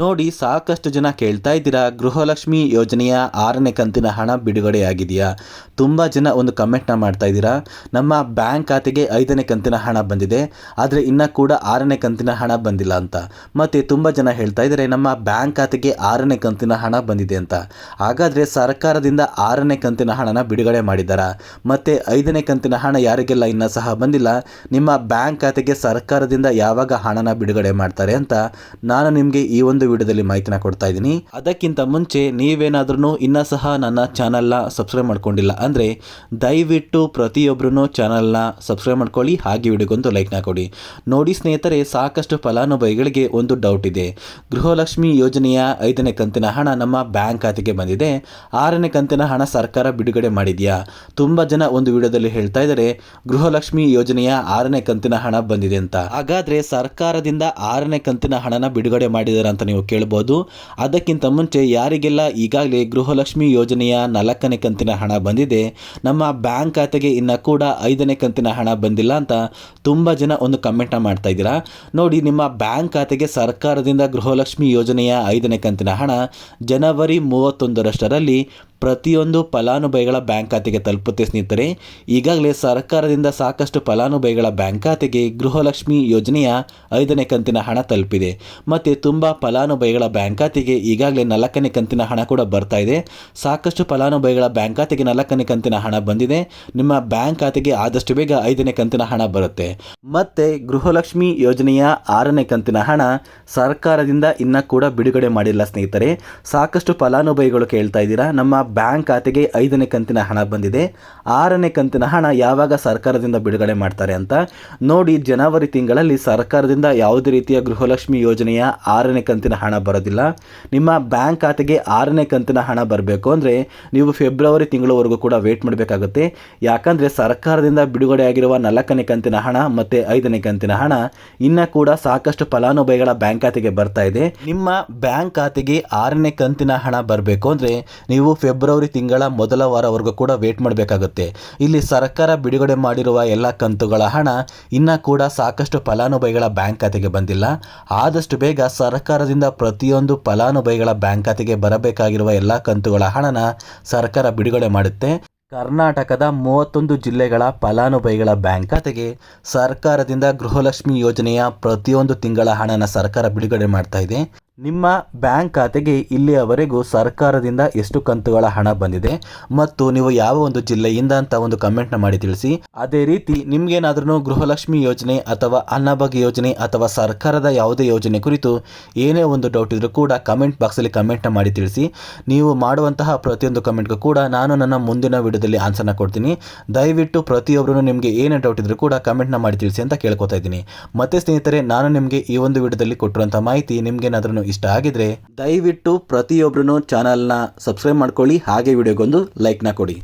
ನೋಡಿ ಸಾಕಷ್ಟು ಜನ ಕೇಳ್ತಾ ಇದ್ದೀರಾ, ಗೃಹಲಕ್ಷ್ಮಿ ಯೋಜನೆಯ ಆರನೇ ಕಂತಿನ ಹಣ ಬಿಡುಗಡೆಯಾಗಿದೆಯಾ? ತುಂಬ ಜನ ಒಂದು ಕಮೆಂಟ್ನ ಮಾಡ್ತಾ ಇದ್ದೀರಾ? ನಮ್ಮ ಬ್ಯಾಂಕ್ ಖಾತೆಗೆ ಐದನೇ ಕಂತಿನ ಹಣ ಬಂದಿದೆ, ಆದರೆ ಇನ್ನೂ ಕೂಡ ಆರನೇ ಕಂತಿನ ಹಣ ಬಂದಿಲ್ಲ ಅಂತ. ಮತ್ತು ತುಂಬ ಜನ ಹೇಳ್ತಾ ಇದ್ದಾರೆ, ನಮ್ಮ ಬ್ಯಾಂಕ್ ಖಾತೆಗೆ ಆರನೇ ಕಂತಿನ ಹಣ ಬಂದಿದೆ ಅಂತ. ಹಾಗಾದರೆ ಸರ್ಕಾರದಿಂದ ಆರನೇ ಕಂತಿನ ಹಣನ ಬಿಡುಗಡೆ ಮಾಡಿದ್ದಾರಾ? ಮತ್ತು ಐದನೇ ಕಂತಿನ ಹಣ ಯಾರಿಗೆಲ್ಲ ಇನ್ನೂ ಸಹ ಬಂದಿಲ್ಲ, ನಿಮ್ಮ ಬ್ಯಾಂಕ್ ಖಾತೆಗೆ ಸರ್ಕಾರದಿಂದ ಯಾವಾಗ ಹಣನ ಬಿಡುಗಡೆ ಮಾಡ್ತಾರೆ ಅಂತ ನಾನು ನಿಮಗೆ ಈ ಒಂದು ವಿಡಿಯೋದಲ್ಲಿ ಮಾಹಿತಿನ ಕೊಡ್ತಾ ಇದ್ದೀನಿ. ಅದಕ್ಕಿಂತ ಮುಂಚೆ ನೀವೇನಾದ್ರೂ ಇನ್ನೂ ಸಹ ನನ್ನ ಚಾನಲ್ನ ಸಬ್ಸ್ಕ್ರೈಬ್ ಮಾಡ್ಕೊಂಡಿಲ್ಲ ಅಂದರೆ ದಯವಿಟ್ಟು ಪ್ರತಿಯೊಬ್ಬರೂ ಚಾನಲ್ನ ಸಬ್ಸ್ಕ್ರೈಬ್ ಮಾಡ್ಕೊಳ್ಳಿ, ಹಾಗೆ ವಿಡಿಯೋಗೊಂದು ಲೈಕ್ನ ಕೊಡಿ. ನೋಡಿ ಸ್ನೇಹಿತರೆ, ಸಾಕಷ್ಟು ಫಲಾನುಭವಿಗಳಿಗೆ ಒಂದು ಡೌಟ್ ಇದೆ. ಗೃಹಲಕ್ಷ್ಮಿ ಯೋಜನೆಯ ಐದನೇ ಕಂತಿನ ಹಣ ನಮ್ಮ ಬ್ಯಾಂಕ್ ಖಾತೆಗೆ ಬಂದಿದೆ. ಆರನೇ ಕಂತಿನ ಹಣ ಸರ್ಕಾರ ಬಿಡುಗಡೆ ಮಾಡಿದೆಯಾ? ತುಂಬ ಜನ ಒಂದು ವಿಡಿಯೋದಲ್ಲಿ ಹೇಳ್ತಾ ಇದ್ದಾರೆ, ಗೃಹಲಕ್ಷ್ಮಿ ಯೋಜನೆಯ ಆರನೇ ಕಂತಿನ ಹಣ ಬಂದಿದೆ ಅಂತ. ಹಾಗಾದ್ರೆ ಸರ್ಕಾರದಿಂದ ಆರನೇ ಕಂತಿನ ಹಣನ ಬಿಡುಗಡೆ ಮಾಡಿದಾರೆ ಅಂತ ನೀವು ಕೇಳ್ಬೋದು. ಅದಕ್ಕಿಂತ ಮುಂಚೆ ಯಾರಿಗೆಲ್ಲ ಈಗಾಗಲೇ ಗೃಹಲಕ್ಷ್ಮಿ ಯೋಜನೆಯ ನಾಲ್ಕನೇ ಕಂತಿನ ಹಣ ಬಂದಿದೆ, ನಮ್ಮ ಬ್ಯಾಂಕ್ ಖಾತೆಗೆ ಇನ್ನು ಕೂಡ ಐದನೇ ಕಂತಿನ ಹಣ ಬಂದಿಲ್ಲ ಅಂತ ತುಂಬ ಜನ ಒಂದು ಕಮೆಂಟ್ನ ಮಾಡ್ತಾ ಇದ್ದೀರಾ. ನೋಡಿ, ನಿಮ್ಮ ಬ್ಯಾಂಕ್ ಖಾತೆಗೆ ಸರ್ಕಾರದಿಂದ ಗೃಹಲಕ್ಷ್ಮಿ ಯೋಜನೆಯ ಐದನೇ ಕಂತಿನ ಹಣ ಜನವರಿ ಮೂವತ್ತೊಂದರಷ್ಟರಲ್ಲಿ ಪ್ರತಿಯೊಂದು ಫಲಾನುಭವಿಗಳ ಬ್ಯಾಂಕ್ ಖಾತೆಗೆ ತಲುಪುತ್ತೆ ಸ್ನೇಹಿತರೆ, ಈಗಾಗಲೇ ಸರ್ಕಾರದಿಂದ ಸಾಕಷ್ಟು ಫಲಾನುಭವಿಗಳ ಬ್ಯಾಂಕ್ ಖಾತೆಗೆ ಗೃಹಲಕ್ಷ್ಮಿ ಯೋಜನೆಯ ಐದನೇ ಕಂತಿನ ಹಣ ತಲುಪಿದೆ. ಮತ್ತು ತುಂಬ ಫಲಾನುಭವಿಗಳ ಬ್ಯಾಂಕ್ ಖಾತೆಗೆ ಈಗಾಗಲೇ ನಾಲ್ಕನೇ ಕಂತಿನ ಹಣ ಕೂಡ ಬರ್ತಾ ಇದೆ. ಸಾಕಷ್ಟು ಫಲಾನುಭವಿಗಳ ಬ್ಯಾಂಕ್ ಖಾತೆಗೆ ನಾಲ್ಕನೇ ಕಂತಿನ ಹಣ ಬಂದಿದೆ. ನಿಮ್ಮ ಬ್ಯಾಂಕ್ ಖಾತೆಗೆ ಆದಷ್ಟು ಬೇಗ ಐದನೇ ಕಂತಿನ ಹಣ ಬರುತ್ತೆ. ಮತ್ತು ಗೃಹಲಕ್ಷ್ಮಿ ಯೋಜನೆಯ ಆರನೇ ಕಂತಿನ ಹಣ ಸರ್ಕಾರದಿಂದ ಇನ್ನೂ ಕೂಡ ಬಿಡುಗಡೆ ಮಾಡಿಲ್ಲ ಸ್ನೇಹಿತರೆ. ಸಾಕಷ್ಟು ಫಲಾನುಭವಿಗಳು ಕೇಳ್ತಾ ಇದ್ದೀರಾ. ನಮ್ಮ ಬ್ಯಾಂಕ್ ಖಾತೆಗೆ ಐದನೇ ಕಂತಿನ ಹಣ ಬಂದಿದೆ. ಆರನೇ ಕಂತಿನ ಹಣ ಯಾವಾಗ ಸರ್ಕಾರದಿಂದ ಬಿಡುಗಡೆ ಮಾಡ್ತಾರೆ ಅಂತ ನೋಡಿ ಜನವರಿ ತಿಂಗಳಲ್ಲಿ ಸರ್ಕಾರದಿಂದ ಯಾವುದೇ ರೀತಿಯ ಗೃಹಲಕ್ಷ್ಮಿ ಯೋಜನೆಯ ಆರನೇ ಕಂತಿನ ಹಣ ಬರೋದಿಲ್ಲ. ನಿಮ್ಮ ಬ್ಯಾಂಕ್ ಖಾತೆಗೆ ಆರನೇ ಕಂತಿನ ಹಣ ಬರಬೇಕು ಅಂದರೆ ನೀವು ಫೆಬ್ರವರಿ ತಿಂಗಳವರೆಗೂ ಕೂಡ ವೇಟ್ ಮಾಡಬೇಕಾಗುತ್ತೆ. ಯಾಕಂದರೆ ಸರ್ಕಾರದಿಂದ ಬಿಡುಗಡೆ ಆಗಿರುವ ನಾಲ್ಕನೇ ಕಂತಿನ ಹಣ ಮತ್ತು ಐದನೇ ಕಂತಿನ ಹಣ ಇನ್ನೂ ಕೂಡ ಸಾಕಷ್ಟು ಫಲಾನುಭವಿಗಳ ಬ್ಯಾಂಕ್ ಖಾತೆಗೆ ಬರ್ತಾ ಇದೆ. ನಿಮ್ಮ ಬ್ಯಾಂಕ್ ಖಾತೆಗೆ ಆರನೇ ಕಂತಿನ ಹಣ ಬರಬೇಕು ಅಂದರೆ ನೀವು ಫೆಬ್ರವರಿ ತಿಂಗಳ ಮೊದಲ ವಾರವರೆಗೂ ಕೂಡ ವೇಟ್ ಮಾಡಬೇಕಾಗುತ್ತೆ. ಇಲ್ಲಿ ಸರ್ಕಾರ ಬಿಡುಗಡೆ ಮಾಡಿರುವ ಎಲ್ಲ ಕಂತುಗಳ ಹಣ ಇನ್ನೂ ಕೂಡ ಸಾಕಷ್ಟು ಫಲಾನುಭವಿಗಳ ಬ್ಯಾಂಕ್ ಖಾತೆಗೆ ಬಂದಿಲ್ಲ. ಆದಷ್ಟು ಬೇಗ ಸರ್ಕಾರದಿಂದ ಪ್ರತಿಯೊಂದು ಫಲಾನುಭವಿಗಳ ಬ್ಯಾಂಕ್ ಖಾತೆಗೆ ಬರಬೇಕಾಗಿರುವ ಎಲ್ಲ ಕಂತುಗಳ ಹಣನ ಸರ್ಕಾರ ಬಿಡುಗಡೆ ಮಾಡುತ್ತೆ. ಕರ್ನಾಟಕದ ಮೂವತ್ತೊಂದು ಜಿಲ್ಲೆಗಳ ಫಲಾನುಭವಿಗಳ ಬ್ಯಾಂಕ್ ಖಾತೆಗೆ ಸರ್ಕಾರದಿಂದ ಗೃಹಲಕ್ಷ್ಮಿ ಯೋಜನೆಯ ಪ್ರತಿಯೊಂದು ತಿಂಗಳ ಹಣನ ಸರ್ಕಾರ ಬಿಡುಗಡೆ ಮಾಡ್ತಾ ಇದೆ. ನಿಮ್ಮ ಬ್ಯಾಂಕ್ ಖಾತೆಗೆ ಇಲ್ಲಿಯವರೆಗೂ ಸರ್ಕಾರದಿಂದ ಎಷ್ಟು ಕಂತುಗಳ ಹಣ ಬಂದಿದೆ ಮತ್ತು ನೀವು ಯಾವ ಒಂದು ಜಿಲ್ಲೆಯಿಂದ ಅಂತ ಒಂದು ಕಮೆಂಟ್ನ ಮಾಡಿ ತಿಳಿಸಿ. ಅದೇ ರೀತಿ ನಿಮ್ಗೇನಾದ್ರೂ ಗೃಹಲಕ್ಷ್ಮಿ ಯೋಜನೆ ಅಥವಾ ಅನ್ನಭಾಗ್ಯ ಯೋಜನೆ ಅಥವಾ ಸರ್ಕಾರದ ಯಾವುದೇ ಯೋಜನೆ ಕುರಿತು ಏನೇ ಒಂದು ಡೌಟ್ ಇದ್ರೂ ಕೂಡ ಕಮೆಂಟ್ ಬಾಕ್ಸಲ್ಲಿ ಕಮೆಂಟ್ನ ಮಾಡಿ ತಿಳಿಸಿ. ನೀವು ಮಾಡುವಂತಹ ಪ್ರತಿಯೊಂದು ಕಮೆಂಟ್ಗೂ ಕೂಡ ನಾನು ನನ್ನ ಮುಂದಿನ ವಿಡಿಯೋದಲ್ಲಿ ಆನ್ಸರ್ನ ಕೊಡ್ತೀನಿ. ದಯವಿಟ್ಟು ಪ್ರತಿಯೊಬ್ಬರೂ ನಿಮಗೆ ಏನೇ ಡೌಟ್ ಇದ್ರೂ ಕೂಡ ಕಮೆಂಟ್ನ ಮಾಡಿ ತಿಳಿಸಿ ಅಂತ ಕೇಳ್ಕೊತಾ ಇದ್ದೀನಿ. ಮತ್ತೆ ಸ್ನೇಹಿತರೆ, ನಾನು ನಿಮಗೆ ಈ ಒಂದು ವಿಡಿಯೋದಲ್ಲಿ ಕೊಟ್ಟಿರುವಂಥ ಮಾಹಿತಿ ನಿಮ್ಗೇನಾದ್ರೂ ಇಷ್ಟ ಆಗಿದ್ರೆ ದಯವಿಟ್ಟು ಪ್ರತಿಯೊಬ್ಬರೂ ಚಾನಲ್ನ ಸಬ್ಸ್ಕ್ರೈಬ್ ಮಾಡ್ಕೊಳ್ಳಿ ಹಾಗೆ ವಿಡಿಯೋಗೊಂದು ಲೈಕ್ನ ಕೊಡಿ.